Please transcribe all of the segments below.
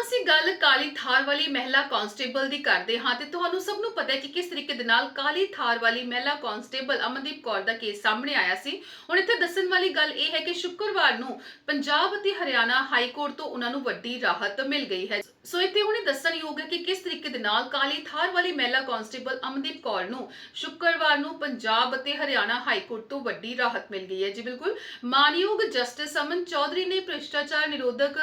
ਅਸੀਂ ਗੱਲ ਕਾਲੀ ਥਾਰ ਵਾਲੀ ਮਹਿਲਾ ਕਾਂਸਟੇਬਲ ਦੀ ਕਰਦੇ ਹਾਂ ਤੇ ਤੁਹਾਨੂੰ ਸਭ ਨੂੰ ਪਤਾ ਹੈ ਕਿ ਕਿਸ ਤਰੀਕੇ ਦੇ ਨਾਲ ਕਾਲੀ ਥਾਰ ਵਾਲੀ ਮਹਿਲਾ ਕਾਂਸਟੇਬਲ ਅਮਨਦੀਪ ਕੌਰ ਦਾ ਕੇਸ ਸਾਹਮਣੇ ਆਇਆ ਸੀ। ਹੁਣ ਇੱਥੇ ਦੱਸਣ ਵਾਲੀ ਗੱਲ ਇਹ ਹੈ ਕਿ ਸ਼ੁੱਕਰਵਾਰ ਨੂੰ ਪੰਜਾਬ ਅਤੇ ਹਰਿਆਣਾ ਹਾਈ ਕੋਰਟ ਤੋਂ ਉਹਨਾਂ ਨੂੰ ਵੱਡੀ ਰਾਹਤ ਮਿਲ ਗਈ ਹੈ। ਸੋ ਇੱਥੇ ਹੁਣ ਦੱਸਣਯੋਗ ਹੈ ਕਿ ਕਿਸ ਤਰੀਕੇ ਦੇ ਨਾਲ ਕਾਲੀ ਥਾਰ ਵਾਲੀ ਮਹਿਲਾ ਕਾਂਸਟੇਬਲ ਅਮਨਦੀਪ ਕੌਰ ਨੂੰ ਸ਼ੁੱਕਰਵਾਰ ਨੂੰ ਪੰਜਾਬ ਅਤੇ ਹਰਿਆਣਾ ਹਾਈ ਕੋਰਟ ਤੋਂ ਵੱਡੀ ਰਾਹਤ ਮਿਲ ਗਈ ਹੈ। ਜੀ ਬਿਲਕੁਲ, ਮਾਨਯੋਗ ਜਸਟਿਸ ਅਮਨ ਚੌਧਰੀ ਨੇ ਭ੍ਰਿਸ਼ਟਾਚਾਰ ਨਿਰੋਧਕ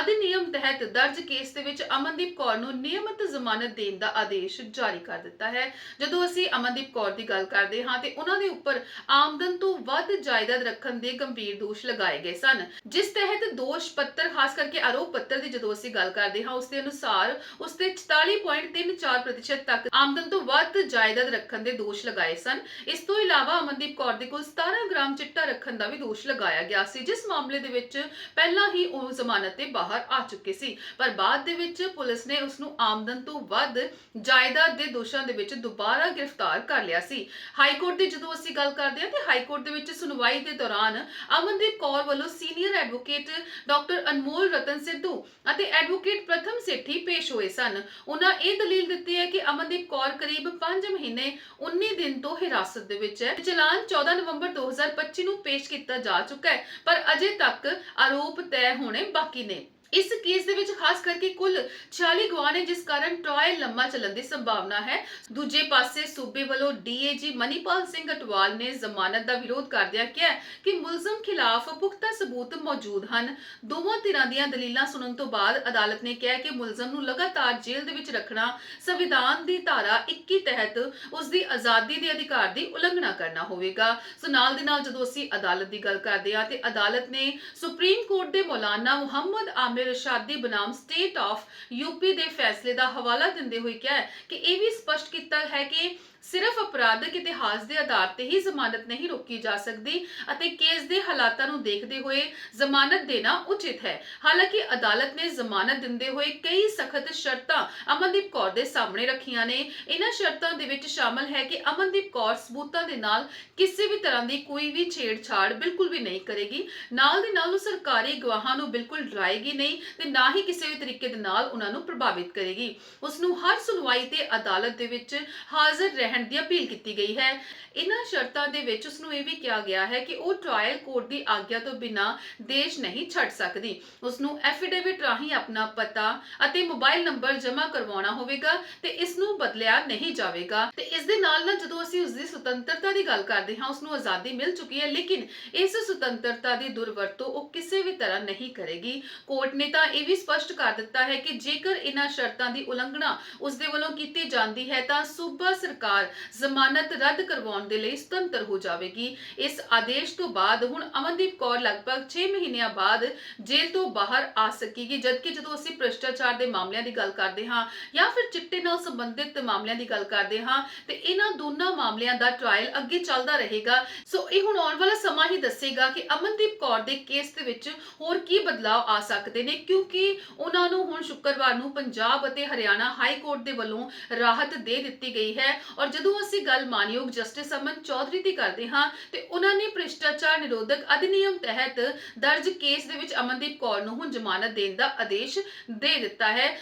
ਅਧਿਨਿਯਮ ਤਹਿਤ ਦਰਜ ਕੇਸ ਦੇ ਵਿੱਚ ਅਮਨਦੀਪ ਕੌਰ ਨੂੰ ਨਿਯਮਿਤ ਜ਼ਮਾਨਤ ਦੇਣ ਦਾ ਆਦੇਸ਼ ਜਾਰੀ ਕਰ ਦਿੱਤਾ ਹੈ। ਜਦੋਂ ਅਸੀਂ ਅਮਨਦੀਪ ਕੌਰ ਦੀ ਗੱਲ ਕਰਦੇ ਹਾਂ ਤੇ ਉਹਨਾਂ ਦੇ ਉੱਪਰ ਆਮਦਨ ਤੋਂ ਵੱਧ ਜਾਇਦਾਦ ਰੱਖਣ ਦੇ ਗੰਭੀਰ ਦੋਸ਼ ਲਗਾਏ ਗਏ ਸਨ, ਜਿਸ ਤਹਿਤ ਦੋਸ਼ ਪੱਤਰ, ਖਾਸ ਕਰਕੇ ਆਰੋਪ ਪੱਤਰ ਦੀ ਜਦੋਂ ਅਸੀਂ ਗੱਲ ਕਰਦੇ ਹਾਂ ਉਸ ਦੇ ਅਨੁਸਾਰ ਉਸ ਤੇ 44.34% ਤੱਕ ਆਮਦਨ ਤੋਂ ਵੱਧ ਜਾਇਦਾਦ ਰੱਖਣ ਦੇ ਦੋਸ਼ ਲਗਾਏ ਸਨ। ਇਸ ਤੋਂ ਇਲਾਵਾ ਅਮਨਦੀਪ ਕੌਰ ਦੇ ਕੋਲ 17 ਗ੍ਰਾਮ ਚਿੱਟਾ ਰੱਖਣ ਦਾ ਵੀ ਦੋਸ਼ ਲਗਾਇਆ ਗਿਆ ਸੀ, ਜਿਸ ਮਾਮਲੇ ਦੇ ਵਿੱਚ ਪਹਿਲਾਂ ਹੀ ਉਹ ਜ਼ਮਾਨਤ ਤੇ ਬਾਹਰ ਆ ਚੁੱਕੇ ਸੀ। ਪਰ ਬਾਅਦ ਦੇ ਵਿੱਚ ਪੁਲਿਸ ਨੇ ਉਸ ਨੂੰ ਆਮਦਨ ਤੋਂ ਵੱਧ ਜਾਇਦਾਦ ਦੇ ਦੋਸ਼ਾਂ ਦੇ ਵਿੱਚ ਦੁਬਾਰਾ ਗ੍ਰਿਫਤਾਰ ਕਰ ਲਿਆ ਸੀ। ਹਾਈ ਕੋਰਟ ਦੀ ਜਦੋਂ ਅਸੀਂ ਗੱਲ ਕਰਦੇ ਹਾਂ, ਤੇ ਹਾਈ ਕੋਰਟ ਦੇ ਵਿੱਚ ਸੁਣਵਾਈ ਦੇ ਦੌਰਾਨ ਅਮਨਦੀਪ ਕੌਰ ਵੱਲੋਂ senior advocate doctor Anmol Ratan Sidhu ਅਤੇ ਐਡਵੋਕੇਟ ਪ੍ਰਥਮ ਸੇਠੀ ਪੇਸ਼ ਹੋਏ ਸਨ। ਉਹਨਾਂ ਇਹ ਦਲੀਲ ਦਿੱਤੀ ਹੈ ਕਿ ਅਮਨਦੀਪ ਕੌਰ ਕਰੀਬ 5 ਮਹੀਨੇ 19 ਦਿਨ ਤੋਂ ਹਿਰਾਸਤ ਦੇ ਵਿੱਚ ਹੈ। ਚਲਾਨ 14 ਨਵੰਬਰ 2025 ਨੂੰ ਪੇਸ਼ ਕੀਤਾ ਜਾ ਚੁੱਕਾ ਹੈ, ਪਰ ਅਜੇ ਤੱਕ ਆਰੋਪ ਤੈਅ ਹੋਣੇ ਬਾਕੀ ਨੇ। ਇਸ ਕੇਸ ਦੇ ਵਿੱਚ ਖਾਸ ਕਰਕੇ ਕੁੱਲ 46 ਗਵਾਹ ਨੇ ਜਿਸ ਕਾਰਨ ਟ੍ਰਾਇਲ ਲੰਮਾ ਚੱਲਣ ਦੀ ਸੰਭਾਵਨਾ ਹੈ। ਦੂਜੇ ਪਾਸੇ ਸੂਬੇ ਵੱਲੋਂ ਡੀਏਜੀ ਮਨੀਪਾਲ ਸਿੰਘ ਅਟਵਾਲ ਨੇ ਜ਼ਮਾਨਤ ਦਾ ਵਿਰੋਧ ਕਰਦਿਆਂ ਕਿਹਾ ਕਿ ਮੁਲਜ਼ਮ ਖਿਲਾਫ ਪੁਖਤਾ ਸਬੂਤ ਮੌਜੂਦ ਹਨ। ਦੋਵਾਂ ਧਿਰਾਂ ਦੀਆਂ ਦਲੀਲਾਂ ਸੁਣਨ ਤੋਂ ਬਾਅਦ ਅਦਾਲਤ ਨੇ ਕਿਹਾ ਕਿ ਮੁਲਜ਼ਮ ਨੂੰ ਲਗਾਤਾਰ ਜੇਲ੍ਹ ਦੇ ਵਿੱਚ ਰੱਖਣਾ, ਸੰਵਿਧਾਨ ਦੀ ਧਾਰਾ 21 ਤਹਿਤ ਉਸ ਦੀ ਆਜ਼ਾਦੀ ਦੇ ਅਧਿਕਾਰ ਦੀ ਉਲੰਘਣਾ ਕਰਨਾ ਹੋਵੇਗਾ। ਸੋ ਨਾਲ ਦੇ ਨਾਲ ਜਦੋਂ ਅਸੀਂ ਅਦਾਲਤ ਦੀ ਗੱਲ ਕਰਦੇ ਹਾਂ ਤੇ ਅਦਾਲਤ ਨੇ ਸੁਪਰੀਮ ਕੋਰਟ ਦੇ ਮੌਲਾਨਾ ਮੁਹੰਮਦ ਆਮਿਰ ਰਸ਼ਾਦੀ ਬਨਾਮ ਸਟੇਟ ਆਫ ਯੂਪੀ ਦੇ ਫੈਸਲੇ ਦਾ ਹਵਾਲਾ ਦਿੰਦੇ ਹੋਏ ਕਿਹਾ ਕਿ ਇਹ ਵੀ ਸਪਸ਼ਟ ਕੀਤਾ ਹੈ ਕਿ ਸਿਰਫ ਅਪਰਾਧਿਕ ਇਤਿਹਾਸ ਦੇ ਆਧਾਰ ਤੇ ਹੀ ਜ਼ਮਾਨਤ ਨਹੀਂ ਰੋਕੀ ਜਾ ਸਕਦੀ ਅਤੇ ਕੇਸ ਦੇ ਹਾਲਾਤਾਂ ਨੂੰ ਦੇਖਦੇ ਹੋਏ ਜ਼ਮਾਨਤ ਦੇਣਾ ਉਚਿਤ ਹੈ। ਹਾਲਾਂਕਿ ਅਦਾਲਤ ਨੇ ਜ਼ਮਾਨਤ ਦਿੰਦੇ ਹੋਏ ਕਈ ਸਖਤ ਸ਼ਰਤਾਂ ਅਮਨਦੀਪ ਕੌਰ ਦੇ ਸਾਹਮਣੇ ਰੱਖੀਆਂ ਨੇ। ਇਹਨਾਂ ਸ਼ਰਤਾਂ ਦੇ ਵਿੱਚ ਸ਼ਾਮਲ ਹੈ ਕਿ ਅਮਨਦੀਪ ਕੌਰ ਸਬੂਤਾਂ ਦੇ ਨਾਲ ਕਿਸੇ ਵੀ ਤਰ੍ਹਾਂ ਦੀ ਕੋਈ ਵੀ ਛੇੜਛਾੜ ਬਿਲਕੁਲ ਵੀ ਨਹੀਂ ਕਰੇਗੀ। ਨਾਲ ਦੇ ਨਾਲ ਉਹ ਸਰਕਾਰੀ ਗਵਾਹਾਂ ਨੂੰ ਬਿਲਕੁਲ ਡਰਾਏਗੀ ਨਹੀਂ ਤੇ ਨਾ ਹੀ ਕਿਸੇ ਵੀ ਤਰੀਕੇ ਦੇ ਨਾਲ ਉਹਨਾਂ ਨੂੰ ਪ੍ਰਭਾਵਿਤ ਕਰੇਗੀ। ਉਸ ਨੂੰ ਹਰ ਸੁਣਵਾਈ ਤੇ ਅਦਾਲਤ ਦੇ ਵਿੱਚ ਹਾਜ਼ਰ ਰਹਿ ਰਹਿਣ ਦੀ ਅਪੀਲ ਕੀਤੀ ਗਈ ਹੈ। ਇਹਨਾਂ ਸ਼ਰਤਾਂ ਦੇ ਵਿੱਚ ਉਸ ਨੂੰ ਇਹ ਵੀ ਕਿਹਾ ਗਿਆ ਹੈ ਕਿ ਉਹ ਟ੍ਰਾਇਲ ਕੋਰਟ ਦੀ ਆਗਿਆ ਤੋਂ ਬਿਨਾਂ ਦੇਸ਼ ਨਹੀਂ ਛੱਡ ਸਕਦੀ। ਉਸ ਨੂੰ ਐਫੀਡੇਵਿਟ ਰਾਹੀਂ ਆਪਣਾ ਪਤਾ ਅਤੇ ਮੋਬਾਈਲ ਨੰਬਰ ਜਮ੍ਹਾਂ ਕਰਵਾਉਣਾ ਹੋਵੇਗਾ ਤੇ ਇਸ ਨੂੰ ਬਦਲਿਆ ਨਹੀਂ ਜਾਵੇਗਾ। ਤੇ ਇਸ ਦੇ ਨਾਲ ਨਾਲ ਜਦੋਂ ਅਸੀਂ ਉਸ ਦੀ ਸੁਤੰਤਰਤਾ ਦੀ ਗੱਲ ਕਰਦੇ ਹਾਂ ਉਸ ਨੂੰ ਆਜ਼ਾਦੀ ਮਿਲ ਚੁੱਕੀ ਹੈ, ਲੇਕਿਨ ਇਸ ਸੁਤੰਤਰਤਾ ਦੀ ਦੁਰਵਰਤੋਂ ਉਹ ਕਿਸੇ ਵੀ ਤਰ੍ਹਾਂ ਨਹੀਂ ਕਰੇਗੀ। ਕੋਰਟ ਨੇ ਤਾਂ ਇਹ ਵੀ ਸਪਸ਼ਟ ਕਰ ਦਿੱਤਾ ਹੈ ਕਿ ਜੇਕਰ ਇਹਨਾਂ ਸ਼ਰਤਾਂ ਦੀ ਉਲੰਘਣਾ ਉਸ ਦੇ ਵੱਲੋਂ ਕੀਤੀ ਜਾਂਦੀ ਹੈ, ਤਾਂ ਸੂਬਾ ਸਰਕਾਰ ਸਰਕਾਰ ਜ਼ਮਾਨਤ ਰੱਦ ਕਰਵਾਉਣ ਦੇ ਲਈ ਸੁਤੰਤਰ ਹੋ ਜਾਵੇਗੀ। ਇਸ ਆਦੇਸ਼ ਤੋਂ ਬਾਅਦ ਹੁਣ ਅਮਨਦੀਪ ਕੌਰ ਲਗਭਗ 6 ਮਹੀਨਿਆਂ ਬਾਅਦ ਜੇਲ੍ਹ ਤੋਂ ਬਾਹਰ ਆ ਸਕੇਗੀ, ਜਦਕਿ ਜਦੋਂ ਅਸੀਂ ਭ੍ਰਿਸ਼ਟਾਚਾਰ ਦੇ ਮਾਮਲਿਆਂ ਦੀ ਗੱਲ ਕਰਦੇ ਹਾਂ ਜਾਂ ਫਿਰ ਚਿੱਟੇ ਨਾਲ ਸੰਬੰਧਿਤ ਮਾਮਲਿਆਂ ਦੀ ਗੱਲ ਕਰਦੇ ਹਾਂ, ਤੇ ਇਹਨਾਂ ਦੋਨਾਂ ਮਾਮਲਿਆਂ ਦਾ ਟ੍ਰਾਇਲ ਅੱਗੇ ਚੱਲਦਾ ਰਹੇਗਾ। ਸੋ ਇਹ ਹੁਣ ਆਉਣ ਵਾਲਾ ਸਮਾਂ ਹੀ ਦੱਸੇਗਾ ਕਿ ਅਮਨਦੀਪ ਕੌਰ ਦੇ ਕੇਸ ਦੇ ਵਿੱਚ ਹੋਰ ਕੀ ਬਦਲਾਅ ਆ ਸਕਦੇ ਨੇ, ਕਿਉਂਕਿ ਉਹਨਾਂ ਨੂੰ ਹੁਣ ਸ਼ੁੱਕਰਵਾਰ ਨੂੰ ਪੰਜਾਬ ਅਤੇ ਹਰਿਆਣਾ ਹਾਈ ਕੋਰਟ ਦੇ ਵੱਲੋਂ ਰਾਹਤ ਦੇ ਦਿੱਤੀ ਗਈ ਹੈ ਔਰ ਜਦੋਂ ਅਸੀਂ ਗੱਲ ਮਾਨਯੋਗ ਜਸਟਿਸ ਅਮਨ ਚੌਧਰੀ ਦੀ ਕਰਦੇ ਹਾਂ, ਤੇ ਉਹਨਾਂ ਨੇ ਭ੍ਰਿਸ਼ਟਾਚਾਰ ਨਿਰੋਧਕ ਅਧਿਨਿਯਮ ਤਹਿਤ ਦਰਜ ਕੇਸ ਦੇ ਵਿੱਚ ਅਮਨਦੀਪ ਕੌਰ ਨੂੰ ਹੁਣ ਜ਼ਮਾਨਤ ਦੇਣ ਦਾ ਆਦੇਸ਼ ਦੇ ਦਿੱਤਾ ਹੈ।